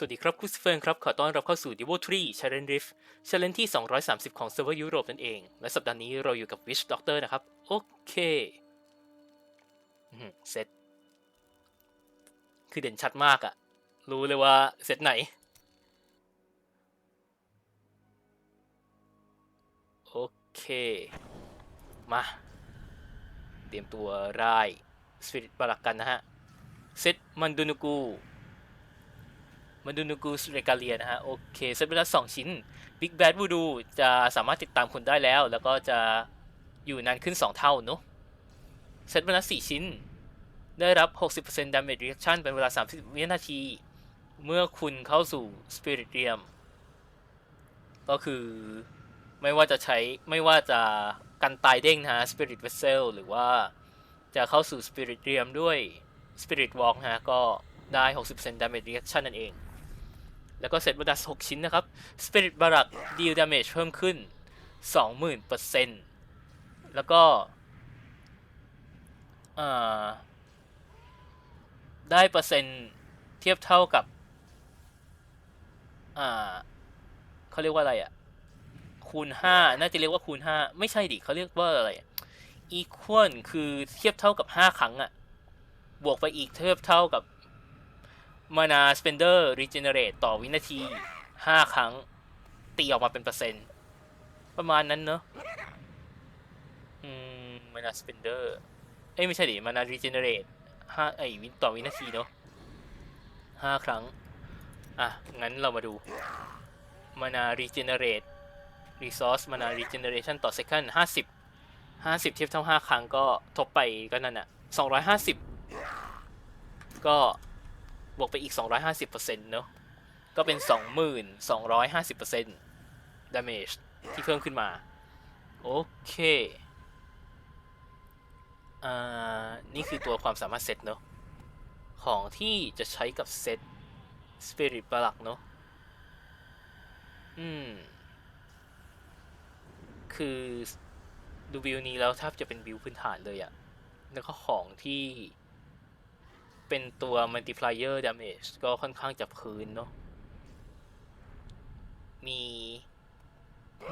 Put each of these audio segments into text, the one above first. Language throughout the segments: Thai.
สวัสดีครับคุณเฟิร์นครับ ขอต้อนรับเข้าสู่ Devo 3 Challenge Rift Challenge ที่ 230 ของเซิร์ฟเวอร์ยุโรปนั่นเอง และสัปดาห์นี้เราอยู่กับ Witch Doctor นะครับ โอเคอื้อหือเซตคือเด่นชัดมากอะรู้เลยว่าเซตไหน โอเค มา เตรียมตัวร่ายสปิริตบารักกันนะฮะ เซตมันดูนูกู มาดูนูกูสเรกาเลียนะฮะ โอเคเซตไปแล้วสองชิ้น Big Bad Voodoo จะสามารถติดตามคุณได้แล้ว แล้วก็จะอยู่นานขึ้น 2 เท่าเนอะเซตไปแล้ว4ชิ้น ได้รับ 60% damage reaction เป็นเวลา 30 วินาที เมื่อคุณเข้าสู่ Spirit Realm ก็คือไม่ว่าจะใช้ไม่ว่าจะกันตายเด้งนะฮะ Spirit Vessel หรือว่าจะเข้าสู่ Spirit Realm ด้วย Spirit Walk นะฮะก็ได้ 60% damage reaction นั่นเอง แล้วก็เซตบอนัส6ชิ้นนะครับ Spirit Barak deal damage เพิ่มขึ้น 20,000%แล้วก็ได้เปอร์เซ็นต์เทียบเท่ากับเขาเรียกว่าอะไรอะคูณ 5 น่าจะเรียกว่าคูณ 5 ไม่ใช่ดิเขาเรียกว่าอะไร equal คือเทียบเท่ากับ 5 ครั้งอะบวกไปอีกเทียบเท่ากับ มานา spender regenerate ต่อวินาที 5 ครั้ง ตีออกมาเป็นเปอร์เซ็นต์ ประมาณนั้นเนอะอืมมานา spender เอ้ยไม่ใช่ดิมานา regenerate 5ไอวินต่อวินาทีเนอะ5ครั้ง อะ งั้นเรามาดูมานา regenerate resource มานา regeneration ต่อ second 50 50เทียบเท่า5ครั้งก็ทบไปก็นั่นอะ250ก็ บวกไปอีก 250%เนอะก็เป็น 2250% damage ที่เพิ่มขึ้นมา โอเค อ่า นี่คือตัวความสามารถเซตเนอะของที่จะใช้กับเซต Spirit บาลักเนอะอืม คือดูบิวนี้แล้วแทบจะเป็นบิวพื้นฐานเลยอะแล้วก็ของที่ เป็นตัว multiplier damage ก็ค่อนข้างจะพื้นเนาะ มี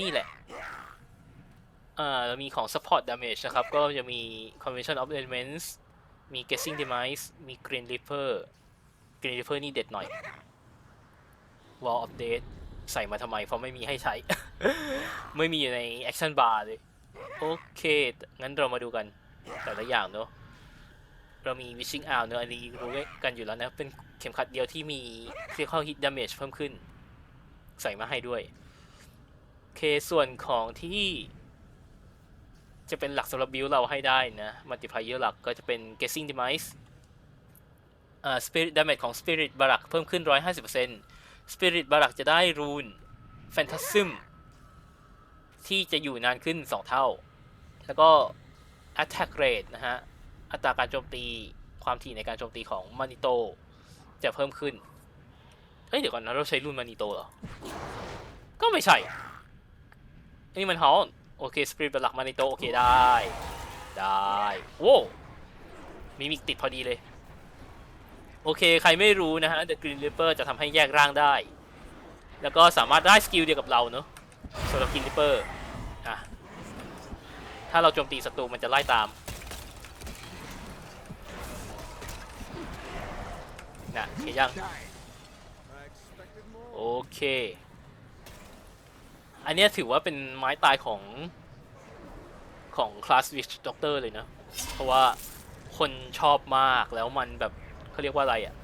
นี่แหละ อ่าแล้วมีของ support damage นะครับ ก็จะมี convention of elements มี guessing demise มี green reaper green reaper นี่เด็ดหน่อย wall of death ใส่มาทำไม เพราะไม่มีให้ใช้ ไม่มีอยู่ใน action bar เลย โอเค งั้นเรามาดูกันแต่ละอย่างเนาะ เรามี wishing out เนอะอันนี้รู้กันอยู่แล้วนะ เป็นเข็มขัดเดียวที่มี critical hit damage เพิ่มขึ้น ใส่มาให้ด้วยโอเคส่วนของที่ จะเป็นหลักสำหรับบิวเราให้ได้นะ multiplier หลักก็จะเป็น guessing demise อ่า spirit damage ของ spirit barak เพิ่มขึ้น 150% spirit barak จะได้รูน phantasm ที่จะอยู่นานขึ้น 2 เท่า แล้วก็ attack rate นะฮะ อัตราการโจมตีความถี่ในการโจมตีของมานิโตจะเพิ่มขึ้น เฮ้ย เดี๋ยวก่อนนะเราใช้รุ่นมานิโตเหรอ ก็ไม่ใช่นี่มันฮอลโอเคสปริตเป็นหลักมานิโตโอเคได้ ได้โว้มีมิกติดพอดีเลย โอเค ใครไม่รู้นะฮะ The Green Reaper จะทำให้แยกร่างได้ แล้วก็สามารถได้สกิลเดียวกับเราเนอะสำหรับ Green Reaper อะ ถ้าเราโจมตีศัตรูมันจะไล่ตาม นะเห็นยัง โอเค อันนี้ถือว่าเป็นไม้ตายของของคลาสวิชด็อกเตอร์เลยนะ เพราะว่าคนชอบมากแล้วมันแบบเขาเรียกว่าอะไรอะ่ะ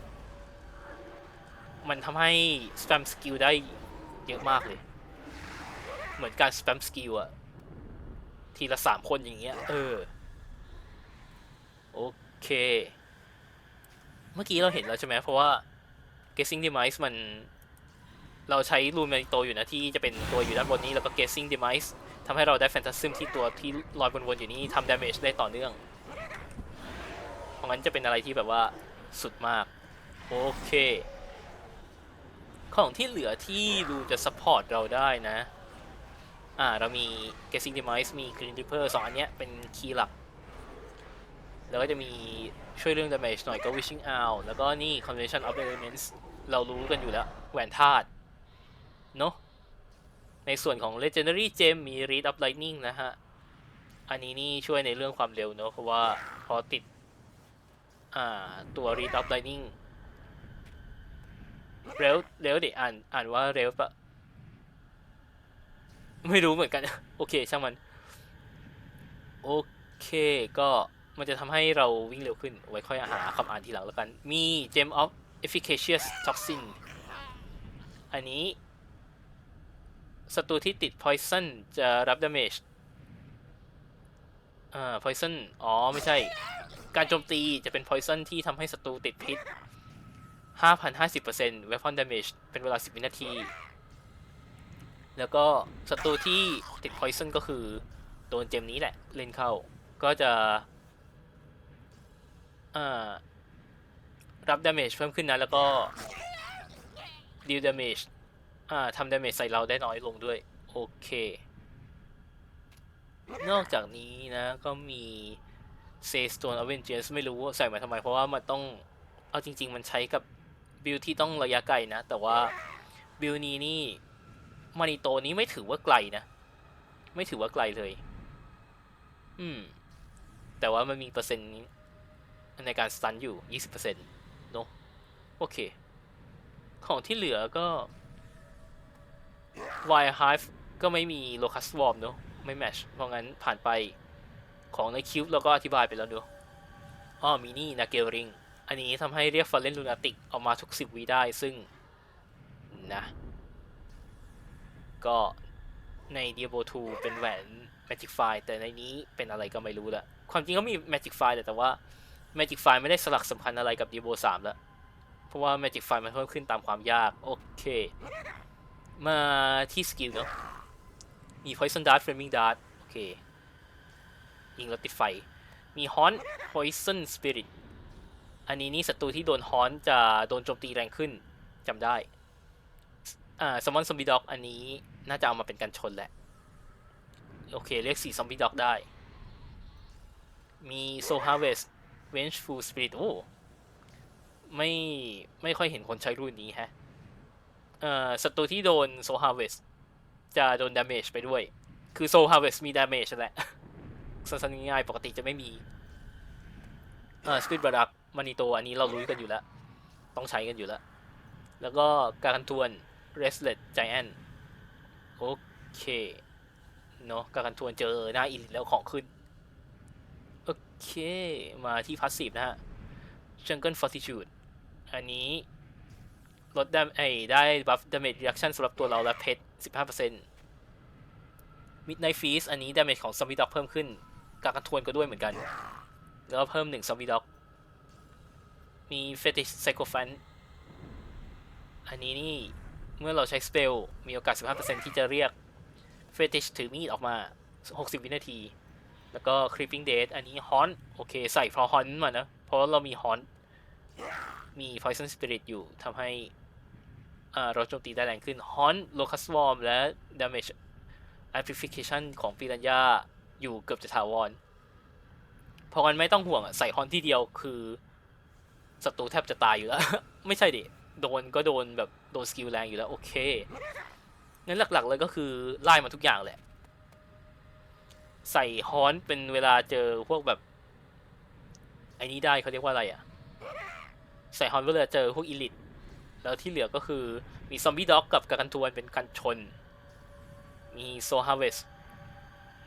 มันทำให้ส p ปมสกิลได้เยอะมากเลย เหมือนการส p ปมสกิลอะทีละสามคนอย่างเงี้ย เออ โอเค เมื่อกี้เราเห็นแล้วใช่ไหมเพราะว่า guessing demise มัน เราใช้รูนมาโตอยู่นะที่จะเป็นตัวอยู่ด้านบนนี้แล้วก็ guessing demise ทำให้เราได้ phantasm ที่ตัวที่ลอยวนๆอยู่นี่ทำ damage ได้ต่อเนื่องเพราะงั้นจะเป็นอะไรที่แบบว่าสุดมาก โอเค ของที่เหลือที่ดูจะ support เราได้นะ อ่า เรามี guessing demise มี green reaper สองอันเนี้ยเป็นคีย์หลัก แล้วก็จะมีช่วยเรื่อง damage หน่อยก็ wishing out แล้วก็นี่ convention of elements เรารู้กันอยู่แล้ว แหวนธาตุเนาะในส่วนของ Legendary Gem มี Read of Lightning นะฮะ อันนี้นี่ช่วยในเรื่องความเร็วเนอะเพราะว่าพอติด อ่า ตัว Read of Lightning เร็วเร็วดิอ่านอ่านว่าเร็วปะไม่รู้เหมือนกัน โอเค ช่างมัน โอเคก็ มันจะทำให้เราวิ่งเร็วขึ้น ไว้ค่อยหาคำอ่านทีหลังแล้วกัน มี Gem of Efficacious Toxin อันนี้ศัตรูที่ติด Poison จะรับ damage อ่า Poison อ๋อ ไม่ใช่ การโจมตีจะเป็น Poison ที่ทำให้ศัตรูติดพิษ 5,050% Weapon Damage เป็นเวลา 10 วินาที แล้วก็ศัตรูที่ติด Poison ก็คือโดนเจมนี้แหละ เล่นเข้าก็จะ อ่ารับ damage เพิ่มขึ้นนะ แล้วก็ deal damage อ่าทำ damage ใส่เราได้น้อยลงด้วย โอเค นอกจากนี้นะก็มี Say Stone Avengers ไม่รู้ว่าใส่มาทำไม เพราะว่ามันต้อง เอาจริง ๆ มันใช้กับบิลที่ต้องระยะไกลนะ แต่ว่าบิลนี้นี่มานิโตนี้ไม่ถือว่าไกลนะ ไม่ถือว่าไกลเลย อืม แต่ว่ามันมีเปอร์เซ็นต์ ในการสตันอยู่ 20%เนอะโอเค ของที่เหลือก็ Wild Hive ก็ไม่มี Locust Swarm เนอะไม่แมชเพราะงั้นผ่านไปของในคิวเราก็อธิบายไปแล้วเนอะอ้อมีนี่นาเกลริง อันนี้ทำให้เรียกฟ a เลนลูนาติกออกมาทุก 10วิได้ซึ่งนะก็ใน Diablo 2 เป็นแหวน Magic File แต่ในนี้เป็นอะไรก็ไม่รู้ละ ความจริงก็มี Magic File แต่ว่า Magic File ไม่ได้สลักสำคัญอะไรกับ Diablo 3 แล้ว เพราะว่า Magic File มันเพิ่มขึ้นตามความยาก โอเค มาที่สกิลเนาะมี Poison Dart Flaming Dart โอเค ยิงแล้วติดไฟ มี Haunt Poison Spirit อันนี้นี่ศัตรูที่โดน Haunt จะโดนโจมตีแรงขึ้นจำได้ อ่า Summon Zombie Dog อันนี้น่าจะเอามาเป็นกันชนแหละ โอเคเรียก4 Zombie Dog ได้ มี Soul Harvest Vengeful Spirit โอ้ไม่ไม่ค่อยเห็นคนใช้รุ่นนี้แฮะ เอ่อศัตรูที่โดน Soul Harvest จะโดน damage ไปด้วย คือ Soul Harvest มี damage แหละสั้นๆง่ายๆปกติจะไม่มี เอ่อ Spirit b a r a k มานิโตอันนี้เรารู้กันอยู่แล้ว ต้องใช้กันอยู่แล้ว แล้วก็การกันทวน Restless Giant โอเค เนอะการกันทวนเจอหน้าอินแล้วของขึ้น เค มาที่พาสซีฟนะฮะ Jungle Fortitude อันนี้ลดดาไอ้ได้บัฟ damage reduction สำหรับตัวเราและเพชร15% Midnight Feast อันนี้ damage ของ Zombie Dog เพิ่มขึ้น การกันทวนก็ด้วยเหมือนกัน แล้วเพิ่ม1 Zombie Dog มี Fetish Sycophant อันนี้นี่ เมื่อเราใช้ spell มีโอกาส 15%ที่จะเรียก Fetish ถือมีดออกมา 60 วินาที แล้วก็ Creeping Death อันนี้ Haunt โอเคใส่เพราะ Haunt มานะ เพราะเรามี Haunt มี Poison Spirit อยู่ทำให้อ่าเราโจมตีได้แรงขึ้น Haunt Locust Swarm และ Damage Amplification ของปีรัญญาอยู่เกือบจะถาวรเพราะงั้นไม่ต้องห่วงอะใส่ Haunt ที่เดียวคือศัตรูแทบจะตายอยู่แล้ว ไม่ใช่ดิ โดนก็โดนแบบโดนสกิลแรงอยู่แล้ว โอเคงั้นหลักๆเลยก็คือไล่มาทุกอย่างแหละ ใส่ฮอนเป็นเวลาเจอพวกแบบไอ้นี้ได้เขาเรียกว่าอะไรอะใส่ฮอนเวลาเจอพวกอีลิทแล้วที่เหลือก็คือมีซอมบี้ด็อกกับกากันทวนเป็นกันชน มีโซฮาเวส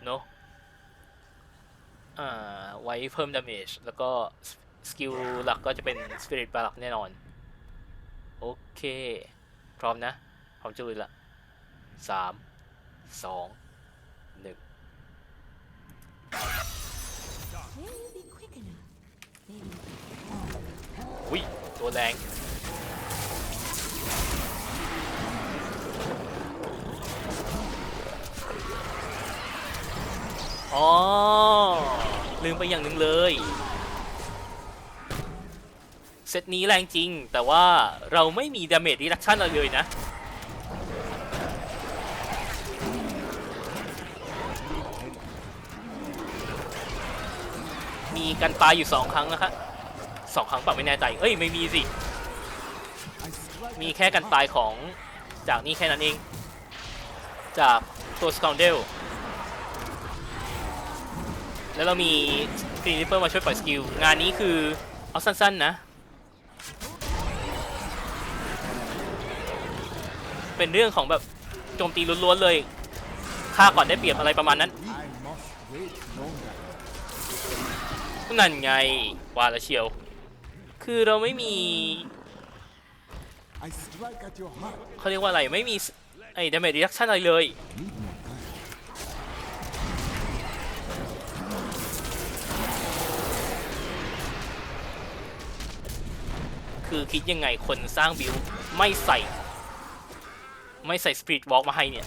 เนาะอ่าไว้เพิ่มดาเมจแล้วก็สกิลหลักก็จะเป็นสปิริตบาลักแน่นอน โอเค พร้อมนะ พร้อมจะลุยละสามสอง อุ้ยตัวแรงอ๋อ ลืมไปอย่างหนึ่งเลย เซตนี้แรงจริง แต่ว่าเราไม่มีดาเมจ r ี d ั c ชั่นอะไรเลยนะ กันตายอยู่สองครั้งนะฮะสองครั้งเปล่าไม่แน่ใจ เอ้ยไม่มีสิ มีแค่กันตายของจากนี่แค่นั้นเอง จากตัวสก u นเดลแล้วเรามีกรีนริปเปอร์มาช่วยปล่อยสกิล งานนี้คือเอาสั้นๆนะ เป็นเรื่องของแบบโจมตีล้วนๆเลย ฆ่าก่อนได้เปรียบอะไรประมาณนั้น นั่นไงว่าแล้วเชียว คือเราไม่มี I strike at your heart. เขาเรียกว่าอะไรไม่มีไอ้ดาเมจ e ดักชันอะไรเลย Need more time. คือคิดยังไงคนสร้างบิลไม่ใส่ ไม่ใส่สปีดวอล์กมาให้เนี่ย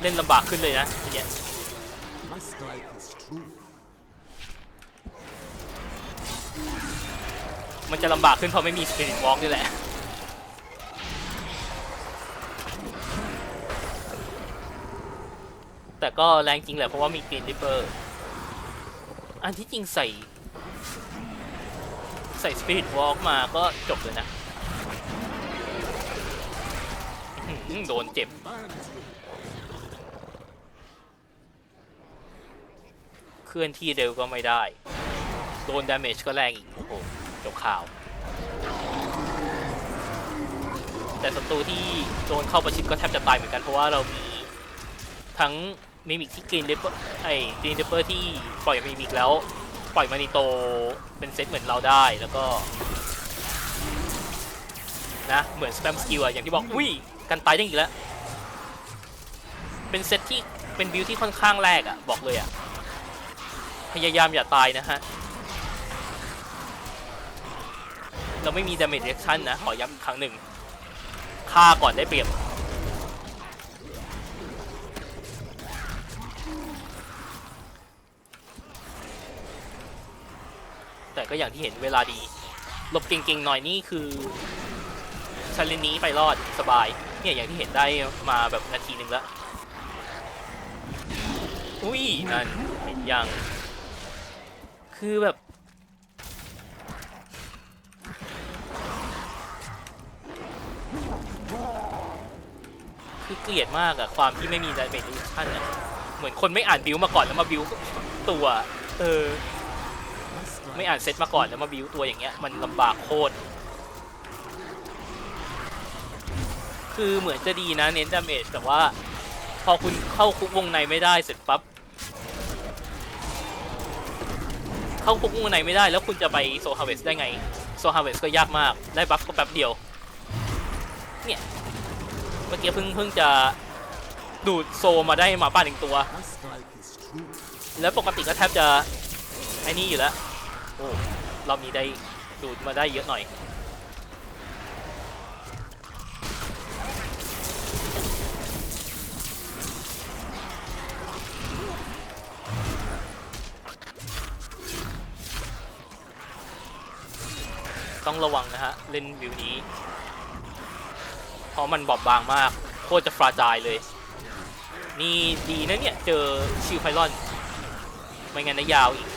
เล่นลำบากขึ้นเลยนะทีเนี้ย มันจะลำบากขึ้นเพราะไม่มีสปีดวอล์กนี่แหละแต่ก็แรงจริงแหละเพราะว่ามีกรีนริปเปอร์ อันที่จริงใส่ ใส่สปีดวอล์กมาก็จบเลยนะโดนเจ็บเคลื่อนที่เร็วก็ไม่ได้ โดนดาเมจก็แรงอีกโอ้โห จบข่าว แต่ศัตรูที่โดนเข้าประชิดก็แทบจะตายเหมือนกันเพราะว่าเรามีทั้งมิมิกที่กรีนเดปเปอร์ไอ้กรีนเดปเปอร์ที่ปล่อยมิมิกแล้ว ปล่อยมานิโตเป็นเซตเหมือนเราได้แล้วก็นะเหมือนสแปมสกิลอะอย่างที่บอกอุ้ยกันตายได้อีกแล้ว เป็นเซตที่เป็นบิลที่ค่อนข้างแรกอะบอกเลยอะพยายามอย่าตายนะฮะ เราไม่มี damage reaction นะ ขอย้ำอีกครั้งหนึ่งฆ่าก่อนได้เปรียบแต่ก็อย่างที่เห็นเวลาดีหลบเก่งๆหน่อยนี่คือชาเลนนี้ไปรอดสบาย เนี่ยอย่างที่เห็นได้มาแบบนาทีหนึ่งแล้ว อุ้ยนั่นเห็นยัง คือแบบ คือเกลียดมากอะความที่ไม่มี damage reduction อะเหมือนคนไม่อ่านบิวมาก่อนแล้วมาบิวตัว เออ ไม่อ่านเซตมาก่อนแล้วมาบิวตัวอย่างเงี้ยมันลำบากโคตรคือเหมือนจะดีนะเน้นดาเมจแต่ว่า พอคุณเข้าคุกวงในไม่ได้เสร็จปั๊บเข้าคุกวงในไม่ได้ แล้วคุณจะไปโซฮาเวสได้ไง โซฮาเวสก็ยากมาก ได้บัฟก็แป๊บเดียว เนี่ย มื่อกี้เพิ่งเพิ่งจะดูดโซมาได้หมาป่าหนึ่งตัว แล้วปกติก็แทบจะไอ้นี่อยู่แล้วโอ้รอบนี้ได้ดูดมาได้เยอะหน่อยต้องระวังนะฮะ เล่นวิวนี้ เพราะมันบอบบางมาก โคตรจะฟราจายเลย นี่ดีนะเนี่ย เจอชิวไพลอน ไม่งั้นนะยาวอีก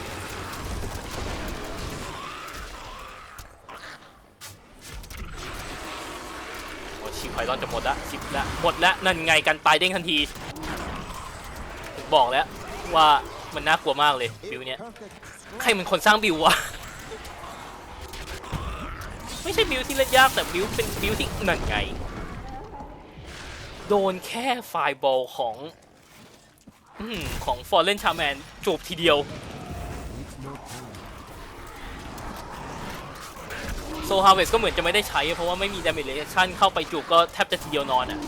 โอ้ชิวไพลอนจะหมดละสิบละหมดละนั่นไงกันตายเด้งทันที บอกแล้วว่ามันน่ากลัวมากเลยบิวเนี้ยใครเป็นคนสร้างบิววะไม่ใช่บิวที่เล่นยากแต่บิวเป็นบิวที่นั่นไง โดนแค่ไฟบอลของอของ Fallen Shaman จบทีเดียว โซฮาเวสก็เหมือนจะไม่ได้ใช้ เพราะว่าไม่มี damage reaction เข้าไปจูบก็แทบจะทีเดียวนอนอะ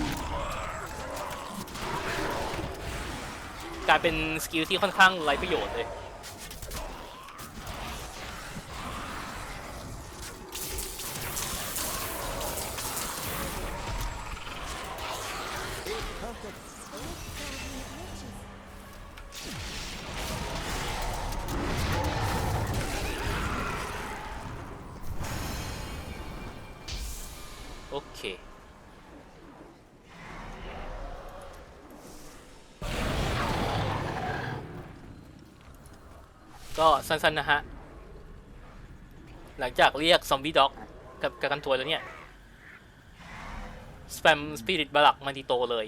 กลายเป็นสกิลที่ค่อนข้างไร้ประโยชน์เลย โอเค ก็สั้นๆนะฮะ หลังจากเรียกซอมบี้ด็อกกับกับกันตัวแล้วเนี่ย สแปมสปิริตบลักมาติโตเลย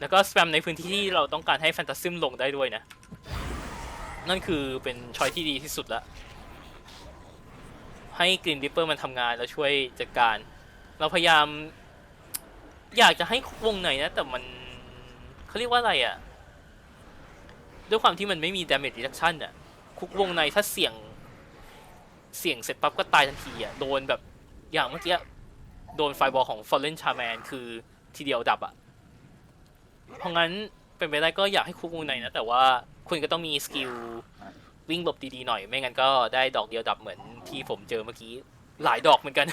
แล้วก็สแปมในพื้นที่ที่เราต้องการให้แฟนตาซิมลงได้ด้วยนะ นั่นคือเป็นชอยที่ดีที่สุดละ ให้กรีนดิปเปอร์มันทำงานแล้วช่วยจัดการ เราพยายาม อยากจะให้วงไหนนะ แต่มันเขาเรียกว่าอะไรอะ่ะ ด้วยความที่มันไม่มี damage reduction อะ คุกวงในถ้าเสี่ยง เสี่ยงเสร็จปั๊บก็ตายทันทีอะ โดนแบบอย่างเมื่อกี้ โดนไฟบอลของ Fallen Shaman คือทีเดียวดับอะ เพราะงั้นเป็นไปได้ก็อยากให้คุกวงในนะ แต่ว่าคุณก็ต้องมีสกิลวิ่งหลบดีๆหน่อย ไม่งั้นก็ได้ดอกเดียวดับเหมือนที่ผมเจอเมื่อกี้ หลายดอกเหมือนกัน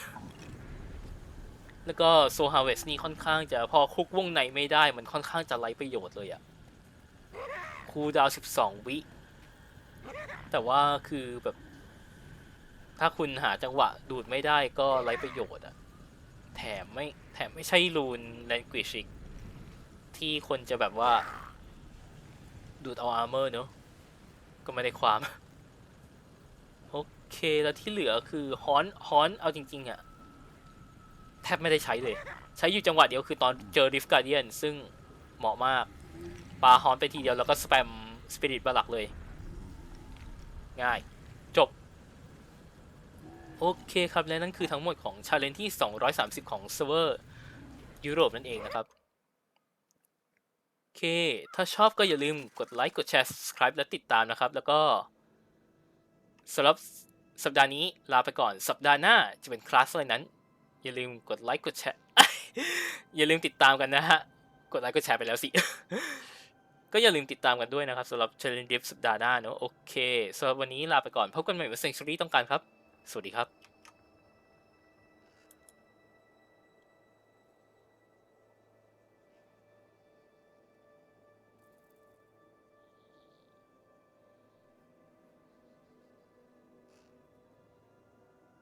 แล้วก็โซฮาเวสนี่ค่อนข้างจะพอคุกวงในไม่ได้ มันค่อนข้างจะไร้ประโยชน์เลยอะคูดาว 12 วิ แต่ว่าคือแบบ ถ้าคุณหาจังหวะดูดไม่ได้ก็ไร้ประโยชน์อะแถมไม่แถมไม่ใช่รูนแลนกวิชิก ที่คนจะแบบว่า ดูดเอาอาร์เมอร์เนอะก็ไม่ได้ความ โอเค แล้วที่เหลือคือฮอนฮอนเอาจริง ๆอะแทบไม่ได้ใช้เลย ใช้อยู่จังหวะเดียวคือตอนเจอริฟการเดียนซึ่งเหมาะมากปาฮอนไปทีเดียวแล้วก็สแปมสปิริตบาลักเลย ง่าย จบ โอเคครับ และนั่นคือทั้งหมดของชาเลนจ์ที่ 230 ของเซิร์ฟเวอร์ยุโรปนั่นเองนะครับ เค ถ้าชอบก็อย่าลืมกดไลค์ กดแชร์ subscribe และติดตามนะครับ แล้วก็สำหรับสัปดาห์นี้ลาไปก่อน สัปดาห์หน้าจะเป็นคลาสอะไรนั้น อย่าลืมกดไลค์ กดแชร์ อย่าลืมติดตามกันนะฮะ กดไลค์ กดแชร์ไปแล้วสิ ก็อย่าลืมติดตามกันด้วยนะครับสำหรับ Challenge d i สัปดาห์หน้าเนอะโอเคสำหรับวันนี้ลาไปก่อน พบกันใหม่วันเซน t ุรีต้องการครับ สวัสดีครับ